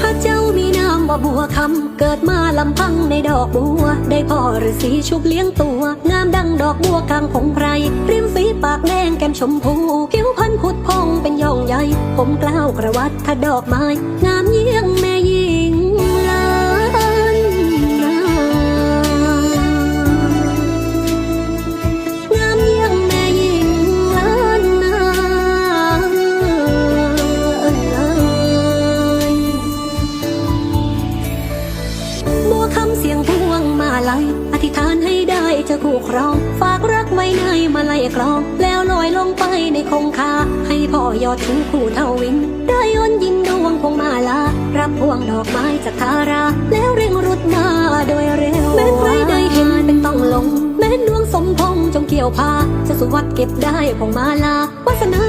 พระเจ้ามีนามว่าบัวคำเกิดมาลำพังในดอกบัว ได้พ่อฤาษีชุบเลี้ยงตัว งามดังดอกบัวกลางผงไพรริมฝีปากแดงแก้มชมพูคิ้วพันผุดพองเป็นย่องใหญ่ ผมกล้าวกระวัดทัดดอกไม้งาม มาลัยอธิษฐานให้ได้จะคู่ครอง ฝากรักไว้ในมาลัยกลอง แล้วลอยลงไปในคงคา ให้พ่อยอดถึงคู่เท่าวิน ได้ยนยินดวงพวงมาลา รับพวงดอกไม้จากทารา แล้วเร่งรุดมาโดยเร็ว แม้ใครได้เห็นเป็นต้องลง แม้ดวงสมพงจงเกี่ยวพา จะสุวัดเก็บได้พวงมาลาวาสนา